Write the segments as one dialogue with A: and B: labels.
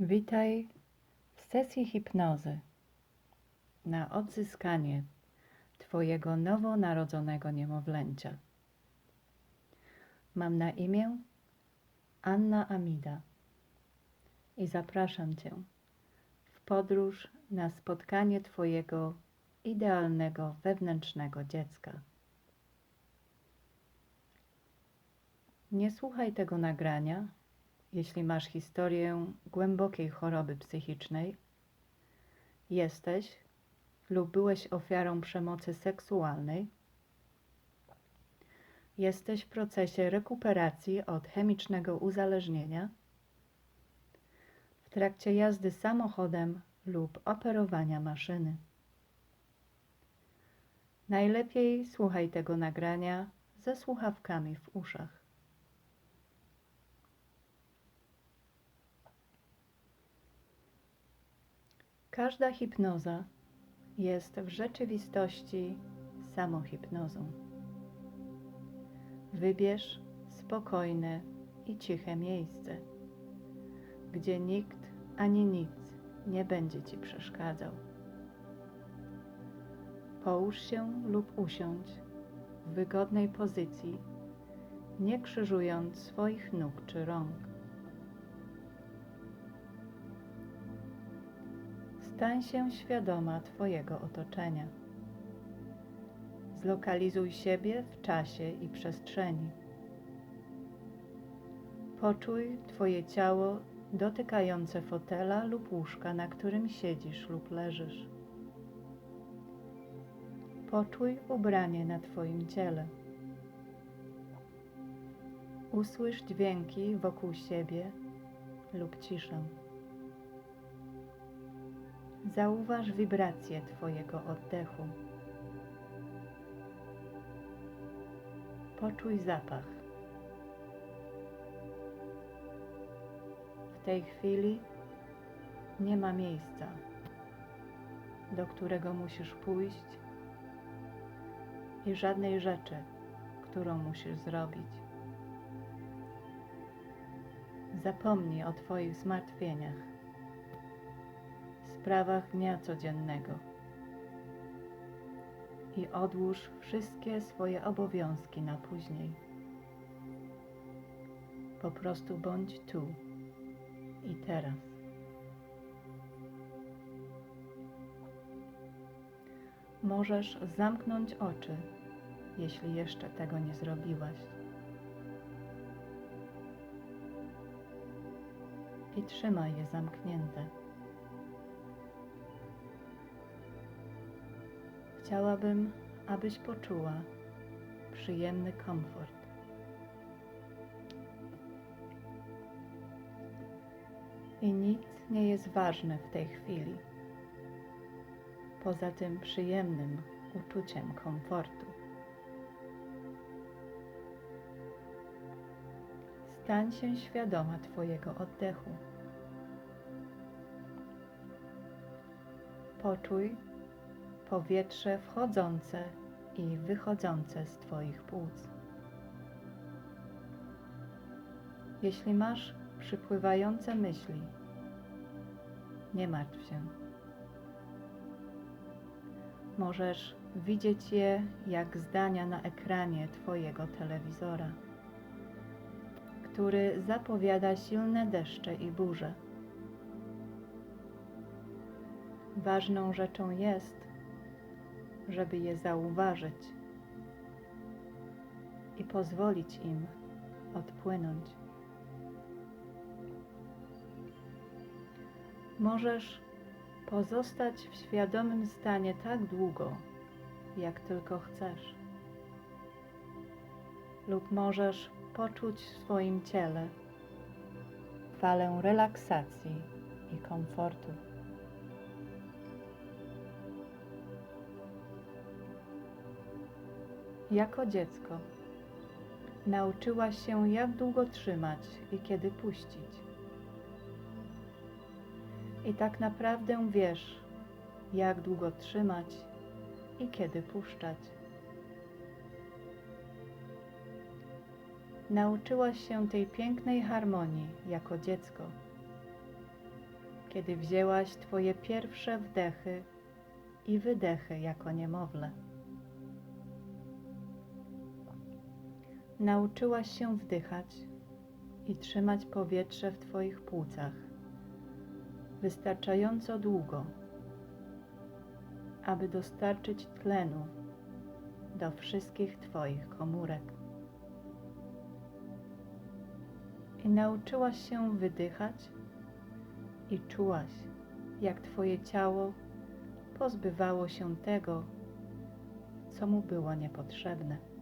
A: Witaj w sesji hipnozy na odzyskanie Twojego nowonarodzonego niemowlęcia. Mam na imię Anna Amida i zapraszam Cię w podróż na spotkanie Twojego idealnego wewnętrznego dziecka. Nie słuchaj tego nagrania, jeśli masz historię głębokiej choroby psychicznej, jesteś lub byłeś ofiarą przemocy seksualnej, jesteś w procesie rekuperacji od chemicznego uzależnienia, w trakcie jazdy samochodem lub operowania maszyny. Najlepiej słuchaj tego nagrania ze słuchawkami w uszach. Każda hipnoza jest w rzeczywistości samohipnozą. Wybierz spokojne i ciche miejsce, gdzie nikt ani nic nie będzie ci przeszkadzał. Połóż się lub usiądź w wygodnej pozycji, nie krzyżując swoich nóg czy rąk. Stań się świadoma Twojego otoczenia. Zlokalizuj siebie w czasie i przestrzeni. Poczuj Twoje ciało dotykające fotela lub łóżka, na którym siedzisz lub leżysz. Poczuj ubranie na Twoim ciele. Usłysz dźwięki wokół siebie lub ciszę. Zauważ wibrację Twojego oddechu. Poczuj zapach. W tej chwili nie ma miejsca, do którego musisz pójść i żadnej rzeczy, którą musisz zrobić. Zapomnij o Twoich zmartwieniach sprawach dnia codziennego i odłóż wszystkie swoje obowiązki na później. Po prostu bądź tu i teraz. Możesz zamknąć oczy, jeśli jeszcze tego nie zrobiłaś. I trzymaj je zamknięte. Chciałabym, abyś poczuła przyjemny komfort. I nic nie jest ważne w tej chwili, poza tym przyjemnym uczuciem komfortu. Stań się świadoma Twojego oddechu. Poczuj, powietrze wchodzące i wychodzące z Twoich płuc. Jeśli masz przypływające myśli, nie martw się. Możesz widzieć je jak zdania na ekranie Twojego telewizora, który zapowiada silne deszcze i burze. Ważną rzeczą jest, żeby je zauważyć i pozwolić im odpłynąć. Możesz pozostać w świadomym stanie tak długo, jak tylko chcesz, lub możesz poczuć w swoim ciele falę relaksacji i komfortu. Jako dziecko nauczyłaś się, jak długo trzymać i kiedy puścić. I tak naprawdę wiesz, jak długo trzymać i kiedy puszczać. Nauczyłaś się tej pięknej harmonii jako dziecko. kiedy wzięłaś Twoje pierwsze wdechy i wydechy jako niemowlę. Nauczyłaś się wdychać i trzymać powietrze w Twoich płucach wystarczająco długo, aby dostarczyć tlenu do wszystkich Twoich komórek. I nauczyłaś się wydychać i czułaś, jak Twoje ciało pozbywało się tego, co mu było niepotrzebne.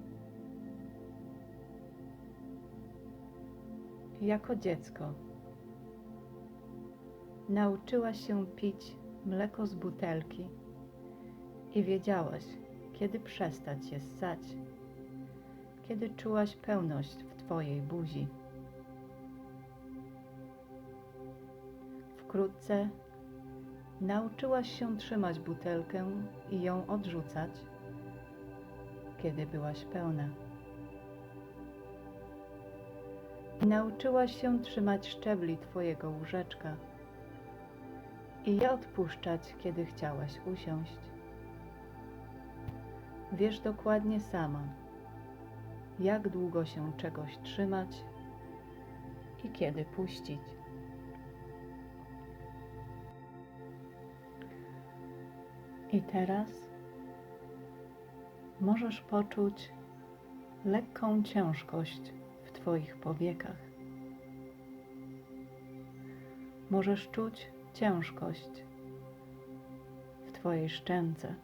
A: Jako dziecko nauczyłaś się pić mleko z butelki i wiedziałaś, kiedy przestać je ssać, kiedy czułaś pełność w Twojej buzi. Wkrótce nauczyłaś się trzymać butelkę i ją odrzucać, kiedy byłaś pełna. Nauczyłaś się trzymać szczebli Twojego łóżeczka i je odpuszczać, kiedy chciałaś usiąść. Wiesz dokładnie sama, jak długo się czegoś trzymać i kiedy puścić. I teraz możesz poczuć lekką ciężkość Twoich powiekach. Możesz czuć ciężkość w Twojej szczęce,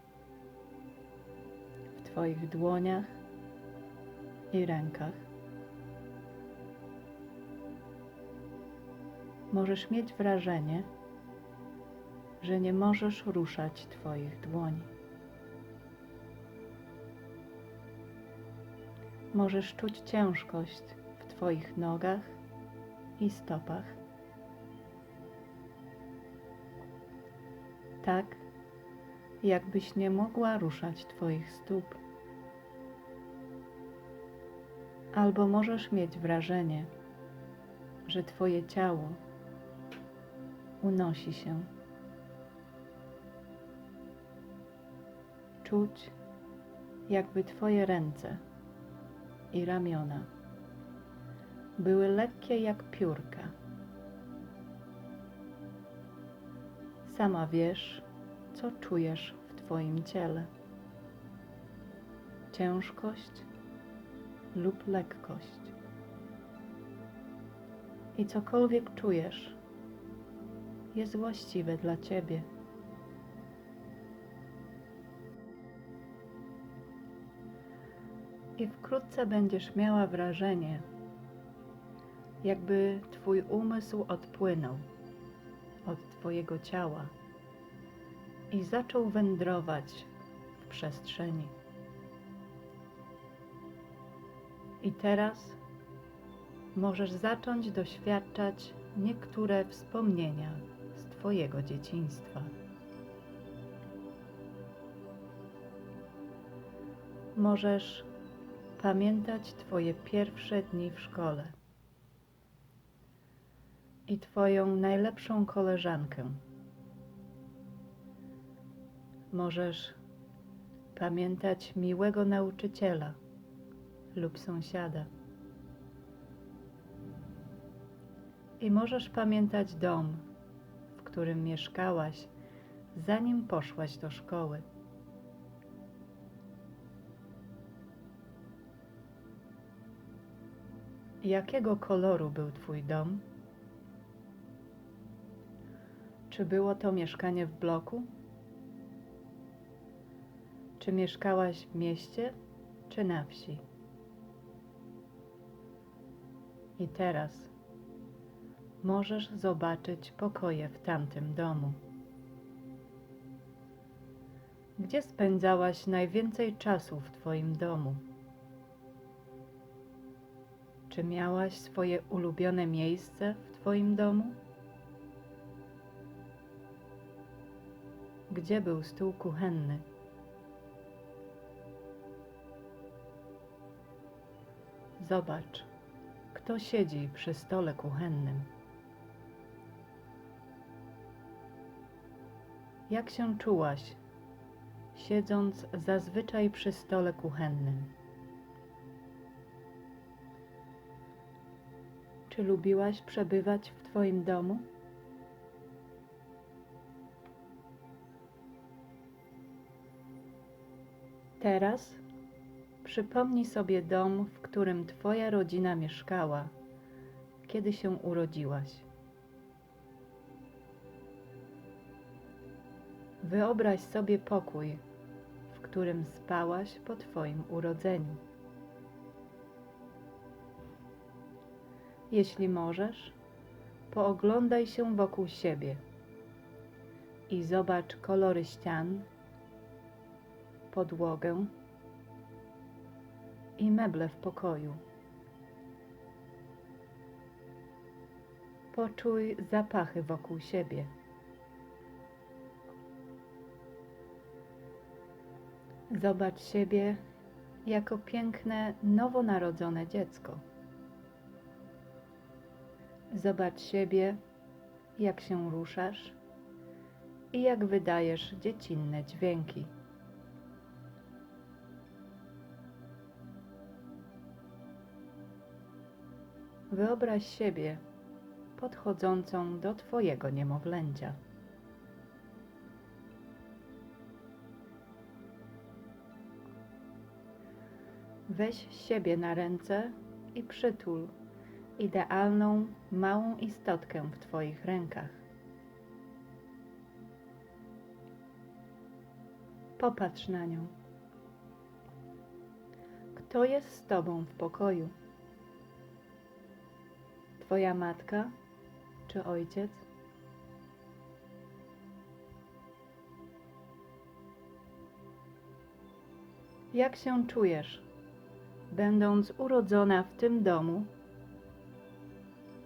A: w Twoich dłoniach i rękach. Możesz mieć wrażenie, że nie możesz ruszać Twoich dłoni. Możesz czuć ciężkość Twoich nogach i stopach. Tak, jakbyś nie mogła ruszać Twoich stóp. Albo możesz mieć wrażenie, że Twoje ciało unosi się. Czuć, jakby Twoje ręce i ramiona były lekkie jak piórka. Sama wiesz, co czujesz w Twoim ciele. Ciężkość lub lekkość. I cokolwiek czujesz, jest właściwe dla Ciebie. I wkrótce będziesz miała wrażenie, jakby Twój umysł odpłynął od Twojego ciała i zaczął wędrować w przestrzeni. I teraz możesz zacząć doświadczać niektóre wspomnienia z Twojego dzieciństwa. Możesz pamiętać Twoje pierwsze dni w szkole i Twoją najlepszą koleżankę. Możesz pamiętać miłego nauczyciela lub sąsiada. I możesz pamiętać dom, w którym mieszkałaś, zanim poszłaś do szkoły. Jakiego koloru był Twój dom? Czy było to mieszkanie w bloku? Czy mieszkałaś w mieście, czy na wsi? I teraz możesz zobaczyć pokoje w tamtym domu. Gdzie spędzałaś najwięcej czasu w Twoim domu? Czy miałaś swoje ulubione miejsce w Twoim domu? Gdzie był stół kuchenny? Zobacz, kto siedzi przy stole kuchennym. Jak się czułaś, siedząc zazwyczaj przy stole kuchennym? Czy lubiłaś przebywać w Twoim domu? Teraz przypomnij sobie dom, w którym Twoja rodzina mieszkała, kiedy się urodziłaś. Wyobraź sobie pokój, w którym spałaś po Twoim urodzeniu. Jeśli możesz, pooglądaj się wokół siebie i zobacz kolory ścian, podłogę i meble w pokoju. Poczuj zapachy wokół siebie. Zobacz siebie jako piękne, nowonarodzone dziecko. Zobacz siebie, jak się ruszasz i jak wydajesz dziecinne dźwięki. Wyobraź siebie podchodzącą do Twojego niemowlęcia. Weź siebie na ręce i przytul idealną, małą istotkę w Twoich rękach. Popatrz na nią. Kto jest z Tobą w pokoju? Twoja matka czy ojciec? Jak się czujesz, będąc urodzona w tym domu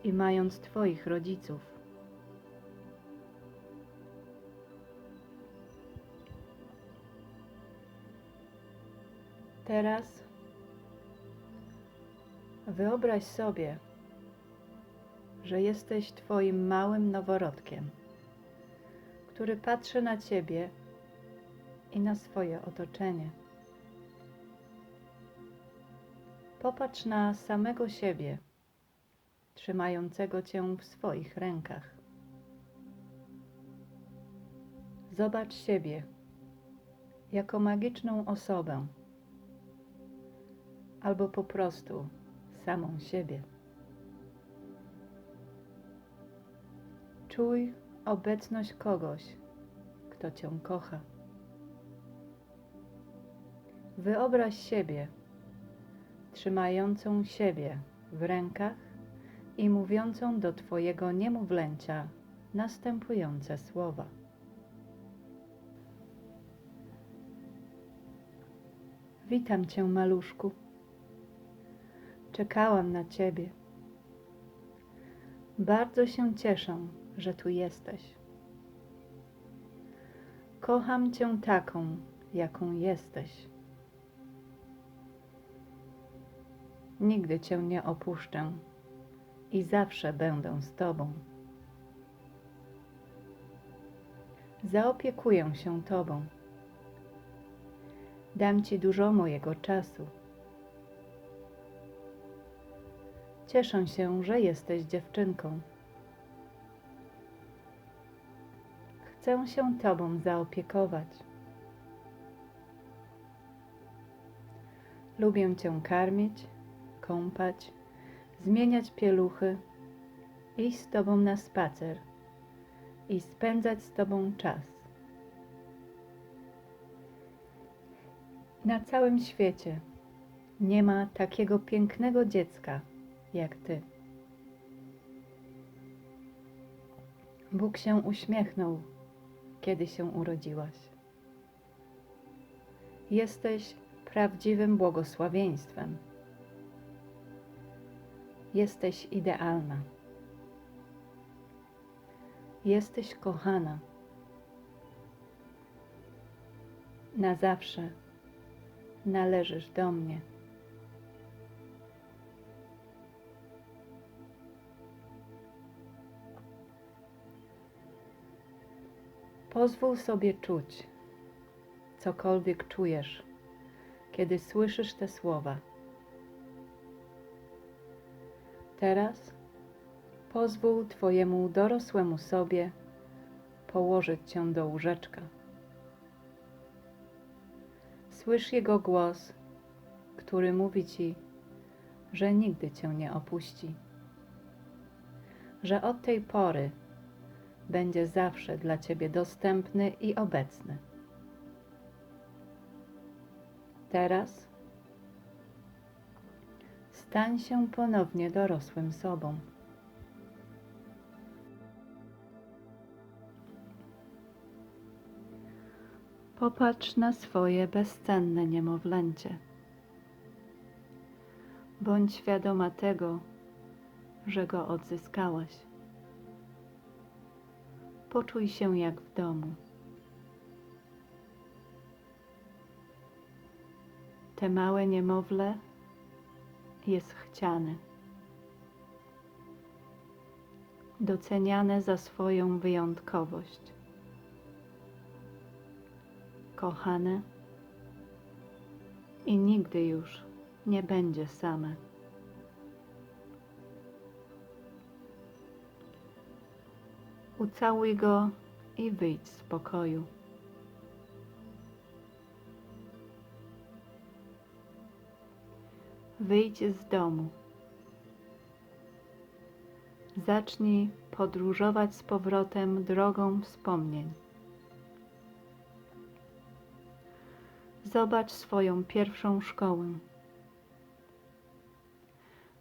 A: i mając Twoich rodziców? Teraz wyobraź sobie, że jesteś Twoim małym noworodkiem, który patrzy na Ciebie i na swoje otoczenie. Popatrz na samego siebie, trzymającego Cię w swoich rękach. Zobacz siebie jako magiczną osobę, albo po prostu samą siebie. Czuj obecność kogoś, kto Cię kocha. Wyobraź siebie, trzymającą siebie w rękach i mówiącą do Twojego niemowlęcia następujące słowa. Witam Cię, maluszku. Czekałam na Ciebie. Bardzo się cieszę, że tu jesteś. Kocham Cię taką, jaką jesteś. Nigdy Cię nie opuszczę i zawsze będę z Tobą. Zaopiekuję się Tobą. Dam Ci dużo mojego czasu. Cieszę się, że jesteś dziewczynką. Chcę się Tobą zaopiekować. Lubię Cię karmić, kąpać, zmieniać pieluchy, iść z Tobą na spacer i spędzać z Tobą czas. Na całym świecie nie ma takiego pięknego dziecka jak Ty. Bóg się uśmiechnął, kiedy się urodziłaś. Jesteś prawdziwym błogosławieństwem. Jesteś idealna. Jesteś kochana. Na zawsze należysz do mnie. Pozwól sobie czuć, cokolwiek czujesz, kiedy słyszysz te słowa. Teraz pozwól Twojemu dorosłemu sobie położyć Cię do łóżeczka. Słysz Jego głos, który mówi Ci, że nigdy Cię nie opuści, że od tej pory będzie zawsze dla Ciebie dostępny i obecny. Teraz stań się ponownie dorosłym sobą. Popatrz na swoje bezcenne niemowlęcie. Bądź świadoma tego, że go odzyskałaś. Poczuj się jak w domu. Te małe niemowlę jest chciane, doceniane za swoją wyjątkowość, kochane i nigdy już nie będzie same. Ucałuj go i wyjdź z pokoju. Wyjdź z domu. Zacznij podróżować z powrotem drogą wspomnień. Zobacz swoją pierwszą szkołę.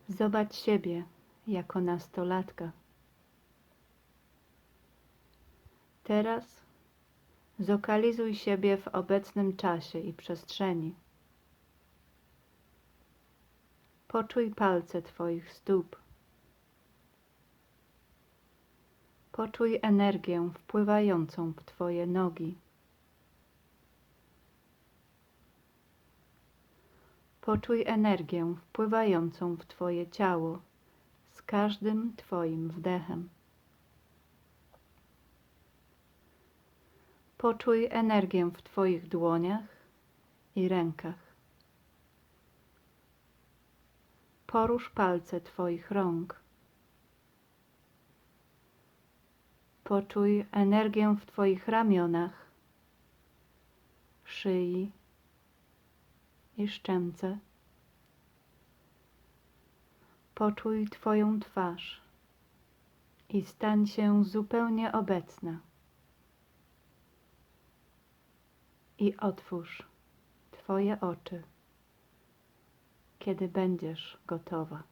A: Zobacz siebie jako nastolatka. Teraz zlokalizuj siebie w obecnym czasie i przestrzeni. Poczuj palce Twoich stóp. Poczuj energię wpływającą w Twoje nogi. Poczuj energię wpływającą w Twoje ciało z każdym Twoim wdechem. Poczuj energię w Twoich dłoniach i rękach. Porusz palce Twoich rąk. Poczuj energię w Twoich ramionach, szyi i szczęce. Poczuj Twoją twarz i stań się zupełnie obecna. I otwórz Twoje oczy kiedy będziesz gotowa.